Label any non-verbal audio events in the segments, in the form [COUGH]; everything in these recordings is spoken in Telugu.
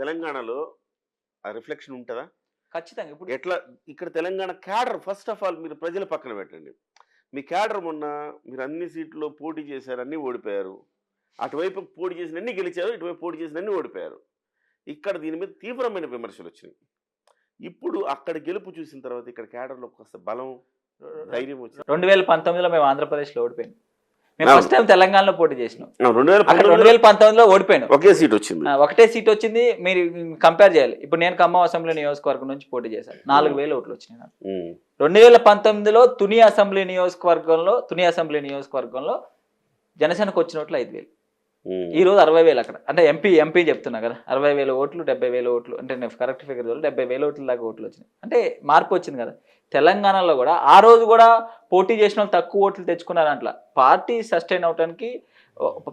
తెలంగాణలో ఆ రిఫ్లెక్షన్ ఉంటుందా? ఖచ్చితంగా. ఇప్పుడు ఎట్లా? ఇక్కడ Telangana cadre first of all మీరు ప్రజల పక్కన పెట్టండి. మీ క్యాడర్ మొన్న మీరు అన్ని సీట్లు పోటీ చేశారు అన్నీ ఓడిపోయారు. అటువైపు పోటీ చేసిన అన్ని గెలిచారు ఇటువైపు పోటీ చేసిన అన్ని ఓడిపోయారు. ఇక్కడ దీని మీద తీవ్రమైన విమర్శలు వచ్చినాయి. ఇప్పుడు అక్కడ గెలుపు చూసిన తర్వాత ఇక్కడ క్యాడర్లో కాస్త బలం ధైర్యం వచ్చింది. రెండు వేల పంతొమ్మిదిలో మేము ఆంధ్రప్రదేశ్లో ఓడిపోయాం మేము. ఫస్ట్ టైం తెలంగాణలో పోటీ చేసినాం. రెండు వేల అక్కడ రెండు పంతొమ్మిదిలో వేల పంతొమ్మిదిలో ఓడిపోయాను. ఒకే సీట్ వచ్చింది. ఒకటే సీట్ వచ్చింది. మీరు కంపేర్ చేయాలి. ఇప్పుడు నేను ఖమ్మం అసెంబ్లీ నియోజకవర్గం నుంచి పోటీ చేశాను. నాలుగు వేల ఓట్లు వచ్చినాయి నాకు. రెండు వేల పంతొమ్మిదిలో తుని అసెంబ్లీ నియోజకవర్గంలో తుని అసెంబ్లీ నియోజకవర్గంలో జనసేనకు వచ్చిన ఓట్లు ఐదు వేలు. ఈ రోజు అరవై వేలు అక్కడ. అంటే ఎంపీ ఎంపీ చెప్తున్నా కదా అరవై వేల ఓట్లు డెబ్బై వేల ఓట్లు అంటే నేను కరెక్ట్ ఫిగర్ చూడాలి డెబ్బై వేల ఓట్ల దాకా ఓట్లు వచ్చినాయి. అంటే మార్పు వచ్చింది కదా. తెలంగాణలో కూడా ఆ రోజు కూడా పోటీ చేసిన వాళ్ళు తక్కువ ఓట్లు తెచ్చుకున్నారు అట్లా. పార్టీ సస్టైన్ అవడానికి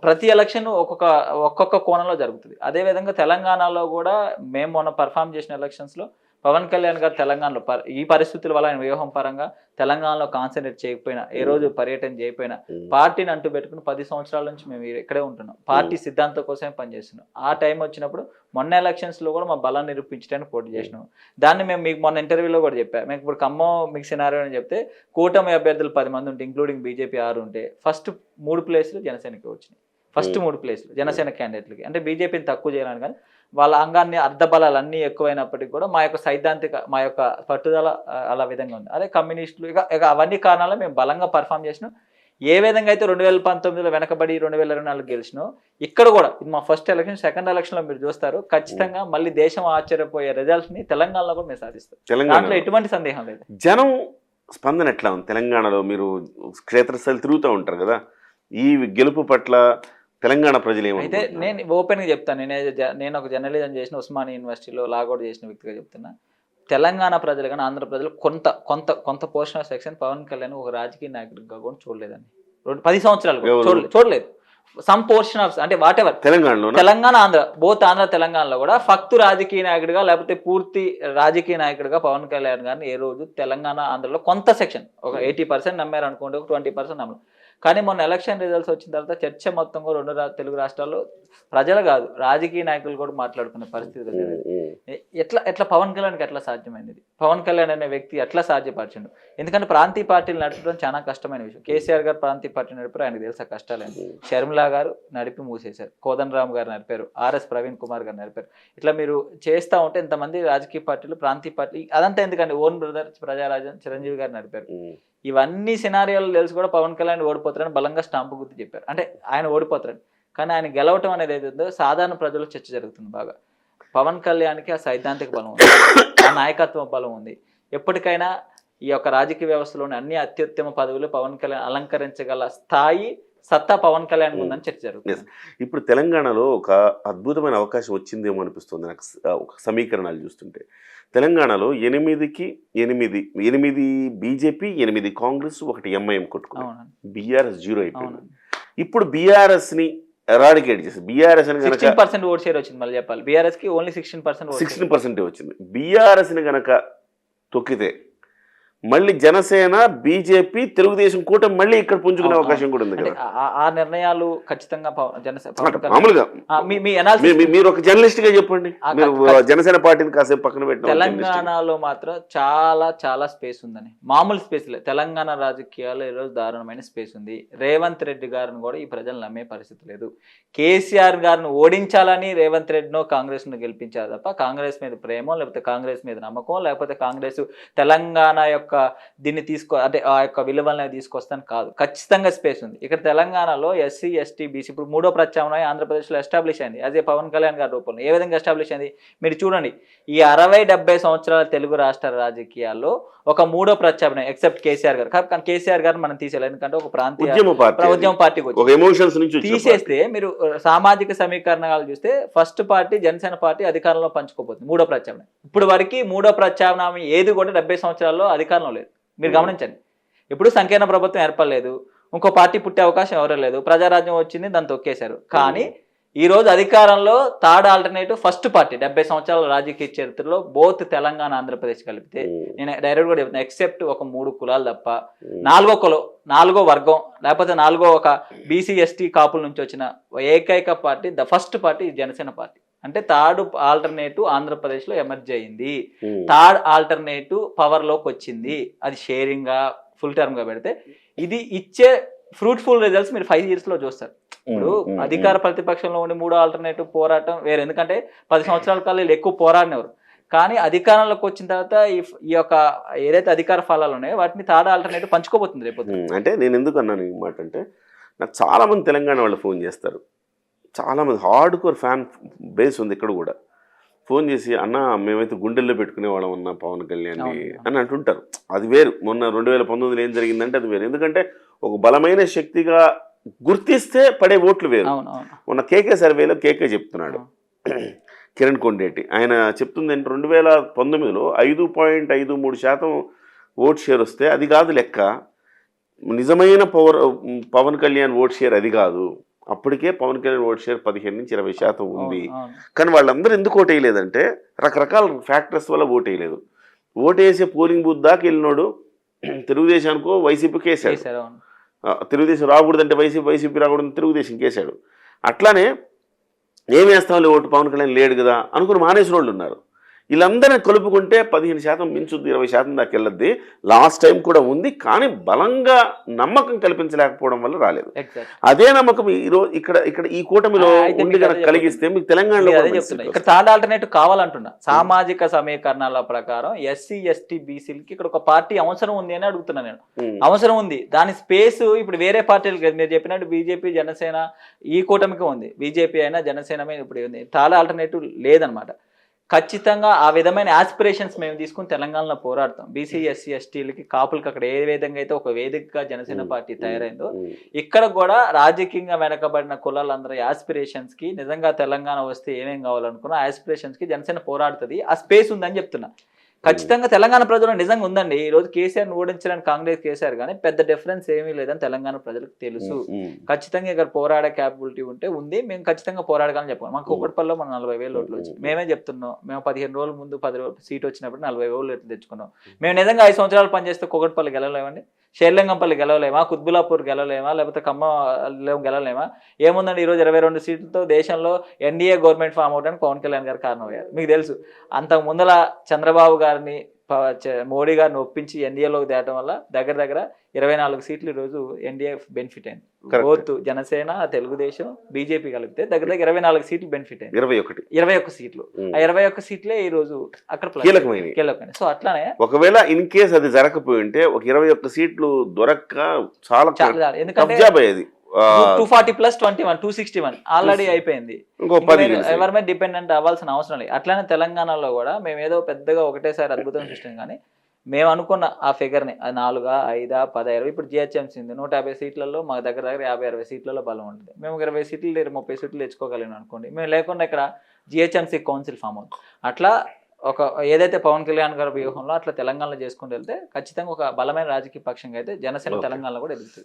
ప్రతి ఎలక్షన్ ఒక్కొక్క ఒక్కొక్క కోణంలో జరుగుతుంది. అదేవిధంగా తెలంగాణలో కూడా మేము మొన్న పర్ఫామ్ చేసిన ఎలక్షన్స్లో పవన్ కళ్యాణ్ గారు తెలంగాణలో ఈ పరిస్థితుల వల్ల ఆయన వ్యూహం పరంగా తెలంగాణలో కాన్సన్ట్రేట్ చేయకపోయినా ఏ రోజు పర్యటన చేయకపోయినా ఉమ్, పార్టీని అంటూ పెట్టుకుని పది సంవత్సరాల నుంచి మేము ఇక్కడే ఉంటున్నాం. పార్టీ సిద్ధాంతం కోసమే పనిచేస్తున్నాం. ఆ టైం వచ్చినప్పుడు మొన్న ఎలక్షన్స్లో కూడా మా బలాన్ని నిరూపించడానికి పోటీ చేసినాం. దాన్ని మేము మీకు మొన్న ఇంటర్వ్యూలో కూడా చెప్పాం. మేము ఇప్పుడు ఖమ్మం మీకు సినారో అని చెప్తే కూటమి అభ్యర్థులు పది మంది ఉంటే ఇంక్లూడింగ్ బీజేపీ ఆరు ఉంటే ఫస్ట్ మూడు ప్లేస్లు జనసేనకి వచ్చినాయి. First Hmm. మూడు ప్లేస్లు జనసేన క్యాండిడేట్లకి అంటే బీజేపీని తక్కువ చేయాలని కానీ వాళ్ళ అంగాన్ని అర్ధ బలాలు అన్నీ ఎక్కువైనప్పటికీ కూడా మా యొక్క సైద్ధాంతిక మా యొక్క పట్టుదల అలా విధంగా ఉంది. అదే కమ్యూనిస్టులు ఇక ఇక అవన్నీ కారణాలు మేము బలంగా పర్ఫామ్ చేసినాం. ఏ విధంగా అయితే రెండు వేల పంతొమ్మిదిలో వెనకబడి రెండు వేల ఇరవై నాలుగు గెలిచినో ఇక్కడ కూడా ఇది మా ఫస్ట్ ఎలక్షన్ సెకండ్ ఎలక్షన్లో మీరు చూస్తారు ఖచ్చితంగా మళ్ళీ దేశం ఆశ్చర్యపోయే రిజల్ట్స్ని తెలంగాణలో కూడా మేము సాధిస్తాం. దాంట్లో తెలంగాణ ఎటువంటి సందేహం లేదు. జనం స్పందన ఎట్లా ఉంది? తెలంగాణలో మీరు క్షేత్రస్థాయి తిరుగుతూ ఉంటారు కదా ఈ గెలుపు పట్ల తెలంగాణ ప్రజలు అయితే? నేను ఓపెన్గా చెప్తాను. నేను నేను ఒక జర్నలిజం చేసిన ఉస్మానియా యూనివర్సిటీలో లాగౌట్ చేసిన వ్యక్తిగా చెప్తున్నా. తెలంగాణ ప్రజలు కానీ ఆంధ్ర ప్రజలు కొంత కొంత కొంత portion of section Pawan Kalyan ఒక రాజకీయ నాయకుడిగా కూడా చూడలేదండి. రెండు పది సంవత్సరాలు? చూడలేదు చూడలేదు. సమ్ పోర్షన్ ఆఫ్ అంటే వాట్ ఎవర్ తెలంగాణలో తెలంగాణ ఆంధ్ర బోత్ ఆంధ్ర తెలంగాణలో కూడా ఫక్తు రాజకీయ నాయకుడిగా లేకపోతే పూర్తి రాజకీయ నాయకుడిగా పవన్ కళ్యాణ్ గారిని ఏ రోజు తెలంగాణ ఆంధ్రలో కొంత సెక్షన్ ఒక ఎయిటీ పర్సెంట్ నమ్మారు అనుకోండి ఒక ట్వంటీ పర్సెంట్ నమ్మరు. కానీ మొన్న ఎలక్షన్ రిజల్ట్స్ వచ్చిన తర్వాత చర్చ మొత్తం కూడా రెండు తెలుగు రాష్ట్రాల్లో ప్రజలు కాదు రాజకీయ నాయకులు కూడా మాట్లాడుకునే పరిస్థితి ఎట్లా ఎట్లా పవన్ కళ్యాణ్కి ఎట్లా సాధ్యమైంది? ఇది? పవన్ కళ్యాణ్ అనే వ్యక్తి ఎట్లా సాధ్యపరిచిండు? ఎందుకంటే ప్రాంతీయ పార్టీలు నడపడం చాలా కష్టమైన విషయం. కేసీఆర్ గారు ప్రాంతీయ పార్టీ నడిపారు ఆయనకు తెలుసా కష్టాలని షర్మిలా గారు నడిపి మూసేశారు కోదన్ రామ్ గారు నడిపారు ఆర్ఎస్ ప్రవీణ్ కుమార్ గారు నడిపారు. ఇట్లా మీరు చేస్తా ఉంటే ఇంతమంది రాజకీయ పార్టీలు ప్రాంతీయ పార్టీ అదంతా ఎందుకంటే ఓన్ బ్రదర్ ప్రజారాజ్యం చిరంజీవి గారు నడిపారు. ఇవన్నీ సినారియోలు తెలిసి కూడా పవన్ కళ్యాణ్ ఓడిపోతారని బలంగా స్టాంపు గుర్తు చెప్పారు. అంటే ఆయన ఓడిపోతారని. కానీ ఆయన గెలవటం అనేది ఏదైతే సాధారణ ప్రజలు చర్చ జరుగుతుంది బాగా. పవన్ కళ్యాణ్కి ఆ సైద్ధాంతిక బలం ఉంది. ఆ నాయకత్వ బలం ఉంది. ఎప్పటికైనా ఈ యొక్క రాజకీయ వ్యవస్థలోని అన్ని అత్యుత్తమ పదవులు పవన్ కళ్యాణ్ అలంకరించగల స్థాయి సత్తా పవన్ కళ్యాణ్ ఉందని చర్చ జరుగుతుంది. ఇప్పుడు తెలంగాణలో ఒక అద్భుతమైన అవకాశం వచ్చిందేమో అనిపిస్తుంది. నాకు ఒక సమీకరణాలు చూస్తుంటే. తెలంగాణలో ఎనిమిదికి ఎనిమిది ఎనిమిది బీజేపీ ఎనిమిది కాంగ్రెస్ ఒకటి ఎంఐఎం కొట్టుకున్నాయి. అవునండి. బీఆర్ఎస్ జీరో అయిపోయింది. ఇప్పుడు బీఆర్ఎస్ని ఎరాడికేట్ చేసి BRS sixteen percent vote share వచ్చింది మళ్ళీ చెప్పాలి. బీఆర్ఎస్కి only sixteen percent sixteen percent వచ్చింది. బీఆర్ఎస్ని గనక తొక్కితే మళ్ళీ జనసేన బీజేపీ తెలుగుదేశం కూటమి మళ్ళీ ఇక్కడ పుంజుకునే అవకాశం కూడా ఉంది కదా. ఆ- నిర్ణయాలు ఖచ్చితంగా మామూలుగా మీరు ఒక జర్నలిస్ట్గా చెప్పండి. జనసేన పార్టీని కాసేపు పక్కన గా. తెలంగాణలో మాత్రం చాలా చాలా స్పేస్ ఉందని. మామూలు స్పేస్ లేదు తెలంగాణ రాజకీయాల్లో ఈరోజు దారుణమైన స్పేస్ ఉంది. రేవంత్ రెడ్డి గారిని కూడా ఈ ప్రజలు నమ్మే పరిస్థితి లేదు. కేసీఆర్ గారిని ఓడించాలని రేవంత్ రెడ్డినో కాంగ్రెస్ను గెలిపించారు తప్ప కాంగ్రెస్ మీద ప్రేమో లేకపోతే కాంగ్రెస్ మీద నమ్మకం లేకపోతే కాంగ్రెస్ తెలంగాణ యొక్క దీన్ని తీసుకో అంటే ఆ యొక్క విలువలను తీసుకొస్తాను కాదు. ఖచ్చితంగా స్పేస్ ఉంది. ఇక్కడ తెలంగాణలో ఎస్సీ ఎస్టీ బీసీ ఇప్పుడు మూడో ప్రత్యామ్నాయం ఆంధ్రప్రదేశ్లో ఎస్టాబ్లిష్ అయింది. అదే పవన్ కళ్యాణ్ గారి రూపంలో ఏ విధంగా ఎస్టాబ్లిష్ అయింది? మీరు చూడండి. ఈ అరవై డెబ్బై సంవత్సరాల తెలుగు రాష్ట్ర రాజకీయాల్లో ఒక మూడో ప్రత్యామ్నాయం ఎక్సెప్ట్ కేసీఆర్ గారు. కానీ కేసీఆర్ గారు మనం తీసేయాలి. ఎందుకంటే ఒక ప్రాంతీయ ఉద్యమ పార్టీ పార్టీకి ఎమోషన్స్ నుంచి తీసేస్తే మీరు సామాజిక సమీకరణాలు చూస్తే ఫస్ట్ పార్టీ జనసేన పార్టీ అధికారంలో పంచుకోపోతుంది మూడో ప్రత్యామ్నాయం. ఇప్పుడు వరకు మూడో ప్రత్యామ్నాయం ఏది కూడా డెబ్బై సంవత్సరాల్లో అధికారంలో లేదు. మీరు Hmm. గమనించండి. ఇప్పుడు సంకీర్ణ ప్రభుత్వం ఏర్పడలేదు. ఇంకో పార్టీ పుట్టే అవకాశం ఎవరూ లేదు. ప్రజారాజ్యం వచ్చింది దాన్ని తొక్కేశారు. కానీ ఈ రోజు అధికారంలో థర్డ్ ఆల్టర్నేటివ్ ఫస్ట్ పార్టీ డెబ్బై సంవత్సరాల రాజకీయ చరిత్రలో బోత్ తెలంగాణ ఆంధ్రప్రదేశ్ కలిపితే పార్టీ. నేను డైరెక్ట్ కూడా చెప్తున్నా ఎక్సెప్ట్ ఒక మూడు కులాలు తప్ప. నాలుగో కులం నాలుగో వర్గం లేకపోతే నాలుగో ఒక బీసీ ఎస్టీ కాపుల నుంచి వచ్చిన ఏకైక party the first party Janasena party. అంటే థర్డ్ ఆల్టర్నేటివ్ ఆంధ్రప్రదేశ్లో ఎమర్జ్ అయింది. థర్డ్ ఆల్టర్నేటివ్ పవర్లోకి వచ్చింది. అది షేరింగ్గా ఫుల్ టర్మ్గా పెడితే ఇది ఇచ్చే ఫ్రూట్ఫుల్ రిజల్ట్స్ మీరు ఫైవ్ ఇయర్స్లో చూస్తారు. ఇప్పుడు అధికార ప్రతిపక్షంలో ఉండి మూడో ఆల్టర్నేటివ్ పోరాటం వేరు. ఎందుకంటే పది సంవత్సరాల కాలం వీళ్ళు ఎక్కువ పోరాడినవారు. కానీ అధికారంలోకి వచ్చిన తర్వాత ఈ ఈ యొక్క ఏదైతే అధికార ఫలాలు ఉన్నాయో వాటిని థర్డ్ ఆల్టర్నేటివ్ పంచుకోబోతుంది రేపు అంటే నేను ఎందుకు అన్నాను ఈ మాట అంటే నాకు చాలా మంది తెలంగాణ వాళ్ళు ఫోన్ చేస్తారు. చాలా మంది హార్డ్ కోర్ ఫ్యాన్ బేస్ ఉంది ఇక్కడ కూడా. ఫోన్ చేసి అన్న మేమైతే గుండెల్లో పెట్టుకునే వాళ్ళం అన్న పవన్ కళ్యాణ్. అని అంటుంటారు. అది వేరు. మొన్న రెండు వేల పంతొమ్మిదిలో ఏం జరిగిందంటే అది వేరు. ఎందుకంటే ఒక బలమైన శక్తిగా గుర్తిస్తే పడే ఓట్లు వేరు. మొన్న కేకే సర్వేలో కేకే చెప్తున్నాడు. [CLEARS THROAT] కిరణ్ కొండేటి. ఆయన చెప్తుంది ఏంటి రెండు వేల పంతొమ్మిదిలో ఐదు పాయింట్ ఐదు మూడు శాతం ఓట్ షేర్ వస్తే అది కాదు లెక్క. నిజమైన power Pawan Kalyan vote share అది కాదు. అప్పటికే పవన్ కళ్యాణ్ ఓట్ షేర్ పదిహేను నుంచి ఇరవై శాతం ఉంది. కానీ వాళ్ళందరూ ఎందుకు ఓటు వేయలేదంటే రకరకాల ఫ్యాక్టర్స్ వల్ల ఓటు వేయలేదు. ఓటు వేసే పోలింగ్ బూత్ దాకా వెళ్ళినోడు తెలుగుదేశానికో వైసీపీకి వేసాడు తెలుగుదేశం రాకూడదంటే వైసీపీ వైసీపీ రాకూడదంటే తెలుగుదేశం కేసాడు. అట్లానే ఏం వేస్తాంలే ఓటు? పవన్ కళ్యాణ్ లేడు కదా అనుకుని మానేసిన వాళ్ళు ఉన్నారు. వీళ్ళందరినీ కలుపుకుంటే పదిహేను శాతం మించుద్ది ఇరవై శాతం దాకా వెళ్ళద్ది. లాస్ట్ టైం కూడా ఉంది కానీ బలంగా నమ్మకం కల్పించలేకపోవడం వల్ల రాలేదు. అదే నమ్మకం ఈ రోజు ఇక్కడ ఇక్కడ ఈ కూటమిలో ఉండి కనుక కలిగిస్తే మీకు తెలంగాణలో ఇక్కడ థర్డ్ ఆల్టర్నేటివ్ కావాలంటున్నా. సామాజిక సమీకరణాల ప్రకారం ఎస్సీ ఎస్టీ బీసీలకి ఇక్కడ ఒక పార్టీ అవసరం ఉంది అని అడుగుతున్నా నేను. ఉమ్. అవసరం ఉంది. దాని స్పేస్ ఇప్పుడు వేరే పార్టీలు కదా. మీరు చెప్పినట్టు బీజేపీ జనసేన ఈ కూటమికి ఉంది. బీజేపీ అయినా జనసేన మీద ఇప్పుడు ఉంది. థర్డ్ ఆల్టర్నేటివ్ లేదనమాట ఖచ్చితంగా ఆ విధమైన ఆస్పిరేషన్స్ మేము తీసుకుని తెలంగాణలో పోరాడతాం. బీసీ ఎస్సీ ఎస్టీలకి కాపులకి అక్కడ ఏ విధంగా అయితే ఒక వేదికగా జనసేన పార్టీ తయారైందో. ఇక్కడ కూడా రాజకీయంగా వెనకబడిన కులాలందరూ ఆస్పిరేషన్స్కి నిజంగా తెలంగాణ వస్తే ఏమేం కావాలనుకున్నా ఆస్పిరేషన్స్కి జనసేన పోరాడుతుంది. ఆ స్పేస్ ఉందని చెప్తున్నా. ఖచ్చితంగా తెలంగాణ ప్రజలు నిజంగా ఉందండి. ఈ రోజు కేసీఆర్ ఓడించడానికి కాంగ్రెస్ కేసీఆర్ కానీ పెద్ద డిఫరెన్స్ ఏమీ లేదని తెలంగాణ ప్రజలకు తెలుసు. ఖచ్చితంగా ఇక్కడ పోరాడే క్యాపబిలిటీ ఉంటే ఉంది. మేము ఖచ్చితంగా పోరాడగలని చెప్పాం మాకు ఒకటిపల్లిలో మనం నలభై వేలు ఓట్లు వచ్చి మేమే చెప్తున్నాం. మేము పదిహేను రోజుల ముందు పది రోజులు సీట్ వచ్చినప్పుడు నలభై వేలు ఓట్లు తెచ్చుకున్నాం. మేము నిజంగా ఐదు సంవత్సరాలు పనిచేస్తే కుకట్పల్లి గెలవలేమండి. షేర్లింగంపల్లి గెలవలేమా? కుత్బులాపూర్ గెలవలేమా? లేకపోతే ఖమ్మం గెలవలేమా? ఏముందండి ఈరోజు ఇరవై రెండు సీట్లతో దేశంలో ఎన్డీఏ గవర్నమెంట్ ఫామ్ అవడానికి పవన్ కళ్యాణ్ గారు కారణమయ్యారు. మీకు తెలుసు అంతకు ముందల చంద్రబాబు గారిని మోడీ గారిని ఒప్పించి ఎన్డీఏలోకి తేవడం వల్ల దగ్గర దగ్గర ఇరవై నాలుగు సీట్లు ఈరోజు ఎన్డీఏ బెనిఫిట్ అయింది. బోత్ జనసేన తెలుగుదేశం బీజేపీ కలిపితే దగ్గర దగ్గర ఇరవై నాలుగు సీట్లు బెనిఫిట్ అయింది ఇరవై ఒకటి ఇరవై ఒక్క సీట్లు. ఆ ఇరవై ఒక్క సీట్లే ఈ రోజు అక్కడ plus. కీలకమైనవి. కీలకమైనవి సో అట్లానే ఒకవేళ ఇన్ కేస్ అది జరగకపోయి ఉంటే ఒక ఇరవై ఒక్క సీట్లు దొరక్క చాలా. ఎందుకంటే two forty plus twenty one two sixty one already అయిపోయింది. ఎవరి మీద డిపెండెంట్ అవ్వాల్సిన అవసరం లేదు. అట్లానే తెలంగాణలో కూడా మేము ఏదో పెద్దగా ఒకటేసారి అద్భుతం సృష్టించాం కానీ మేము అనుకున్న ఆ ఫిగర్ని అది నాలుగా ఐదా పది ఇరవై ఇప్పుడు జిహెచ్ఎంసీ ఉంది. నూట యాభై సీట్లలో మా దగ్గర దగ్గర యాభై అరవై సీట్లలో బలం ఉంటుంది. మేము ఒక ఇరవై సీట్లు లేదా ముప్పై సీట్లు తెచ్చుకోగలిగినాం అనుకోండి. మేము లేకుండా ఇక్కడ జిహెచ్ఎంసీ కౌన్సిల్ ఫామ్ అవుతుంది అట్లా ఒక ఏదైతే పవన్ కళ్యాణ్ గారి వ్యూహంలో అట్లా తెలంగాణలో చేసుకుంటూ వెళ్తే ఖచ్చితంగా ఒక బలమైన రాజకీయ పక్షంగా అయితే జనసేన. తెలంగాణలో కూడా ఎదుగుతుంది.